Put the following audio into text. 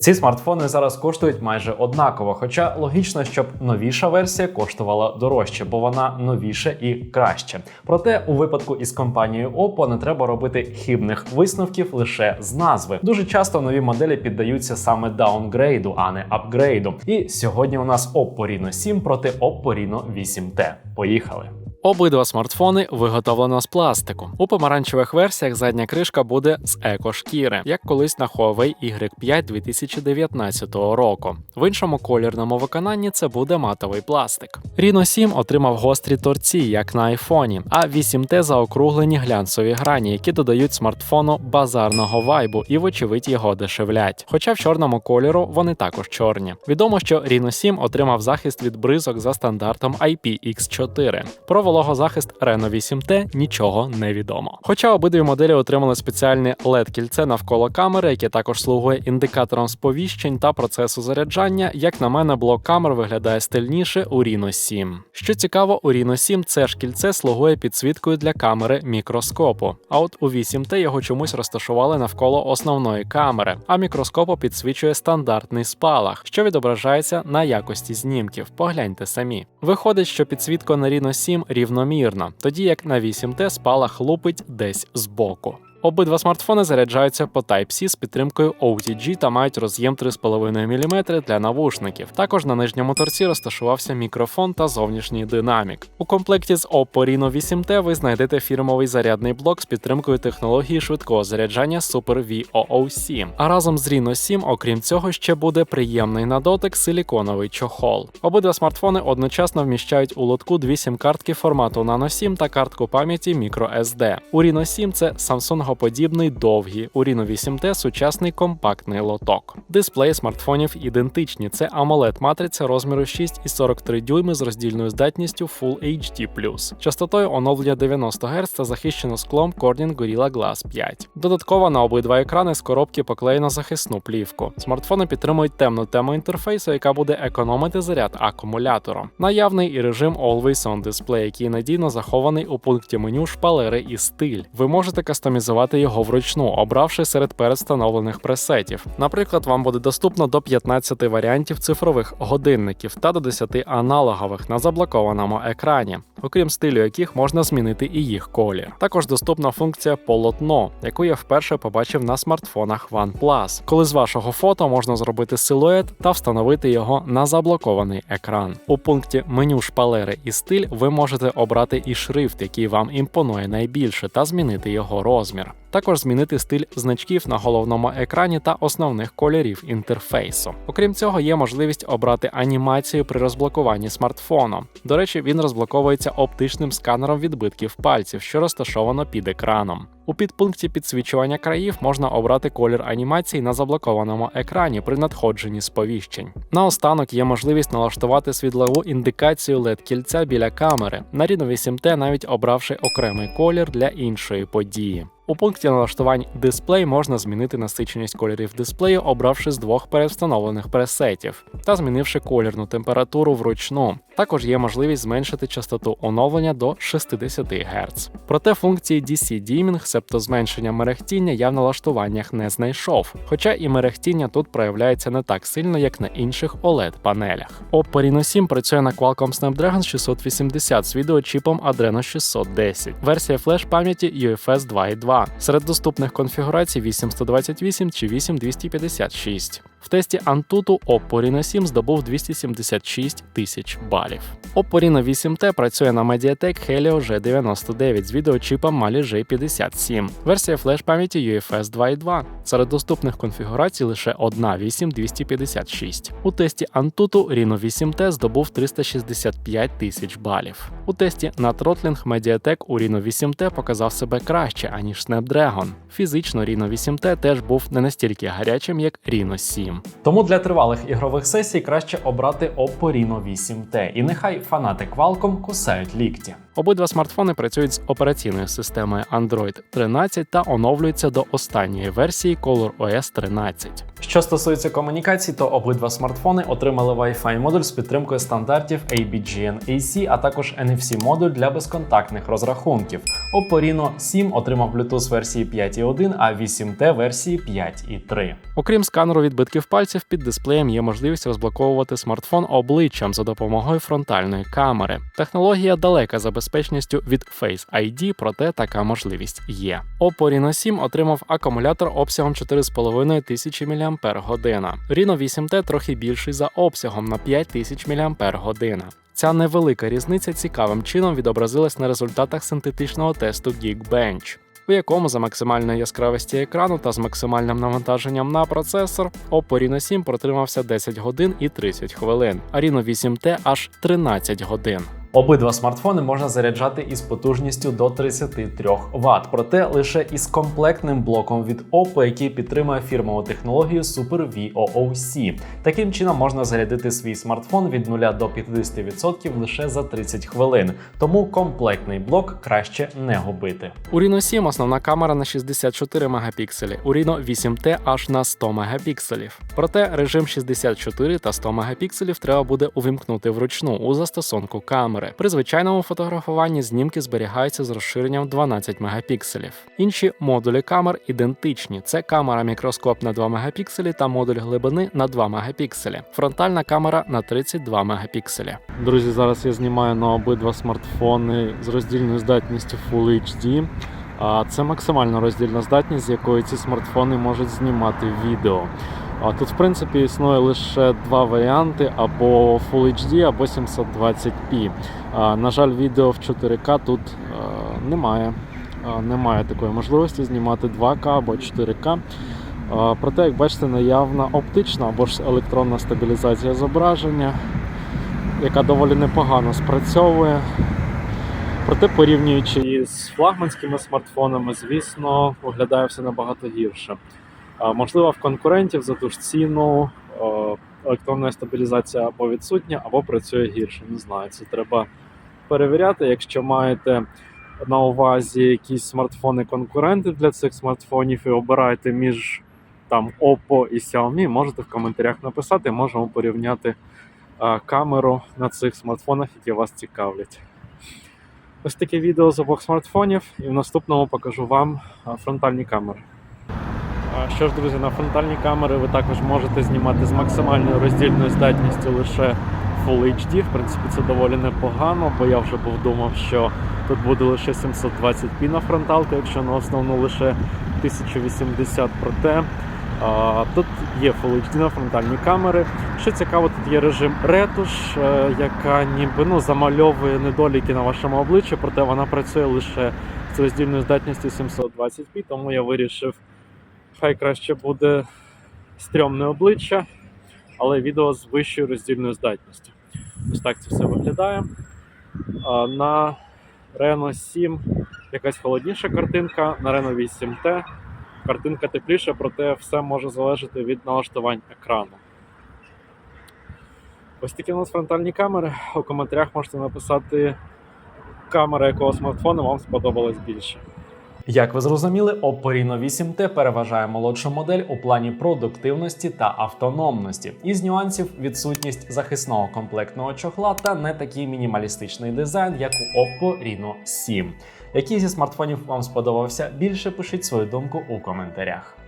Ці смартфони зараз коштують майже однаково, хоча логічно, щоб новіша версія коштувала дорожче, бо вона новіша і краще. Проте у випадку із компанією Oppo не треба робити хибних висновків лише з назви. Дуже часто нові моделі піддаються саме даунгрейду, а не апгрейду. І сьогодні у нас Oppo Reno 7 проти Oppo Reno 8T. Поїхали! Обидва смартфони виготовлено з пластику. У помаранчевих версіях задня кришка буде з еко-шкіри, як колись на Huawei Y5 2019 року. В іншому колірному виконанні це буде матовий пластик. Reno 7 отримав гострі торці, як на айфоні, а 8T заокруглені глянцеві грані, які додають смартфону базарного вайбу і, вочевидь, його дешевлять. Хоча в чорному кольору вони також чорні. Відомо, що Reno 7 отримав захист від бризок за стандартом IPX4. Про вологозахист Reno 8T нічого не відомо. Хоча обидві моделі отримали спеціальне led кільце навколо камери, яке також слугує індикатором сповіщень та процесу заряджання. Як на мене, блок камер виглядає стильніше у Reno 7. Що цікаво, у Reno 7 це ж кільце слугує підсвіткою для камери мікроскопу. А от у 8T його чомусь розташували навколо основної камери, а мікроскопу підсвічує стандартний спалах, що відображається на якості знімків. Погляньте самі. Виходить, що підсвітка на Reno 7 рівномірна, тоді як на 8Т спалах лупить десь збоку. Обидва смартфони заряджаються по Type-C з підтримкою OTG та мають роз'єм 3,5 мм для навушників. Також на нижньому торці розташувався мікрофон та зовнішній динамік. У комплекті з Oppo Reno 8T ви знайдете фірмовий зарядний блок з підтримкою технології швидкого заряджання Super VOOC. А разом з Reno 7, окрім цього, ще буде приємний на дотик силіконовий чохол. Обидва смартфони одночасно вміщають у лотку дві сім-картки формату Nano 7 та картку пам'яті microSD. У Reno 7 це Samsung подібний довгий, у Reno 8T сучасний компактний лоток. Дисплеї смартфонів ідентичні. Це amoled матриця розміру 6,43 дюйми з роздільною здатністю Full HD+, частотою оновлення 90 Гц та захищено склом Corning Gorilla Glass 5. Додатково на обидва екрани з коробки поклеєно захисну плівку. Смартфони підтримують темну тему інтерфейсу, яка буде економити заряд акумулятору. Наявний і режим Always On Display, який надійно захований у пункті меню шпалери і стиль. Ви можете кастомізувати його вручну, обравши серед передстановлених пресетів. Наприклад, вам буде доступно до 15 варіантів цифрових годинників та до 10 аналогових на заблокованому екрані, окрім стилю яких можна змінити і їх колір. Також доступна функція полотно, яку я вперше побачив на смартфонах OnePlus, коли з вашого фото можна зробити силует та встановити його на заблокований екран. У пункті меню шпалери і стиль ви можете обрати і шрифт, який вам імпонує найбільше, та змінити його розмір. Також змінити стиль значків на головному екрані та основних кольорів інтерфейсу. Окрім цього, є можливість обрати анімацію при розблокуванні смартфону. До речі, він розблоковується оптичним сканером відбитків пальців, що розташовано під екраном. У підпункті підсвічування країв можна обрати колір анімації на заблокованому екрані при надходженні сповіщень. Наостанок є можливість налаштувати світлову індикацію led кільця біля камери, на Reno 8T навіть обравши окремий колір для іншої події. У пункті налаштувань дисплей можна змінити насиченість кольорів дисплею, обравши з двох перевстановлених пресетів та змінивши колірну температуру вручну. Також є можливість зменшити частоту оновлення до 60 Гц. Проте функції DC Dimming, себто зменшення мерехтіння, я в налаштуваннях не знайшов, хоча і мерехтіння тут проявляється не так сильно, як на інших oled панелях. Oppo Reno 7 працює на Qualcomm Snapdragon 680 з відеочіпом Adreno 610, версія флеш пам'яті UFS 2.2. Серед доступних конфігурацій 8128 чи 8256. В тесті Antutu Oppo Reno 7 здобув 276 тисяч балів. Oppo Reno 8T працює на Mediatek Helio G99 з відеочипом Mali G57, версія флеш пам'яті UFS 2.2. Серед доступних конфігурацій лише одна 8256. У тесті Antutu Reno 8T здобув 365 тисяч балів. У тесті на Throttling Mediatek у Reno 8T показав себе краще, аніж Snapdragon. Фізично Reno 8T теж був не настільки гарячим, як Reno 7. Тому для тривалих ігрових сесій краще обрати Oppo Reno 8T. І нехай фанати Qualcomm кусають лікті. Обидва смартфони працюють з операційною системою Android 13 та оновлюються до останньої версії ColorOS 13. Що стосується комунікацій, то обидва смартфони отримали Wi-Fi модуль з підтримкою стандартів ABGN-AC, а також NFC модуль для безконтактних розрахунків. Oppo Reno 7 отримав Bluetooth версії 5.1, а 8T версії 5.3. Окрім сканеру відбитків пальців, під дисплеєм є можливість розблоковувати смартфон обличчям за допомогою фронтальної камери. Технологія далека за безпечністю від Face ID, проте така можливість є. Oppo Reno 7 отримав акумулятор обсягом 4,5 тисячі мАч. Reno 8T трохи більший за обсягом на 5000 мАч. Ця невелика різниця цікавим чином відобразилась на результатах синтетичного тесту Geekbench у якому за максимальної яскравості екрану та з максимальним навантаженням на процесор Oppo Reno 7 протримався 10 годин і 30 хвилин, а Reno 8T аж 13 годин. Обидва смартфони можна заряджати із потужністю до 33 Вт, проте лише із комплектним блоком від Oppo, який підтримує фірмову технологію Super VOOC. Таким чином можна зарядити свій смартфон від 0 до 50% лише за 30 хвилин, тому комплектний блок краще не губити. У Reno 7 основна камера на 64 мегапікселі, у Reno 8T аж на 100 мегапікселів. Проте режим 64 та 100 мегапікселів треба буде увімкнути вручну у застосунку камери. При звичайному фотографуванні знімки зберігаються з розширенням 12 мегапікселів. Інші модулі камер ідентичні: це камера мікроскоп на 2 мегапікселі та модуль глибини на 2 мегапікселі. Фронтальна камера на 32 мегапікселі. Друзі, зараз я знімаю на обидва смартфони з роздільною здатністю Full HD. А Це максимальна роздільна здатність, з якої ці смартфони можуть знімати відео. А Тут, в принципі, існує лише два варіанти: або Full HD, або 720p. А, На жаль, відео в 4К тут е, немає. Немає такої можливості знімати 2К або 4К. Е, Проте, як бачите, наявна оптична або ж електронна стабілізація зображення, яка доволі непогано спрацьовує. Проте, порівнюючи її з флагманськими смартфонами, звісно, виглядає все набагато гірше. Можливо, в конкурентів за ту ж ціну електронна стабілізація або відсутня, або працює гірше. Не знаю, це треба перевіряти. Якщо маєте на увазі якісь смартфони-конкуренти для цих смартфонів і обираєте між там Oppo і Xiaomi, можете в коментарях написати, можемо порівняти камеру на цих смартфонах, які вас цікавлять. Ось таке відео з обох смартфонів, і в наступному покажу вам фронтальні камери. Що ж, друзі, на фронтальні камери ви також можете знімати з максимальною роздільною здатністю лише Full HD. В принципі, це доволі непогано, бо я вже був думав, що тут буде лише 720p на фронталку, якщо на основну лише 1080 проте. Тут є Full HD на фронтальні камери. Що цікаво, тут є режим ретуш, е, яка ніби ну, замальовує недоліки на вашому обличчі, проте вона працює лише з роздільною здатністю 720p, тому я вирішив, хай краще буде стрьомне обличчя, але відео з вищою роздільною здатністю. Ось так це все виглядає. А, На Reno 7 якась холодніша картинка, на Reno 8T картинка тепліша, проте все може залежати від налаштувань екрану. Ось такі у нас фронтальні камери. У коментарях можете написати, камера якого смартфону вам сподобалась більше. Як ви зрозуміли, Oppo Reno 8T переважає молодшу модель у плані продуктивності та автономності. Із нюансів відсутність захисного комплектного чохла та не такий мінімалістичний дизайн, як у Oppo Reno 7. Який зі смартфонів вам сподобався більше, пишіть свою думку у коментарях.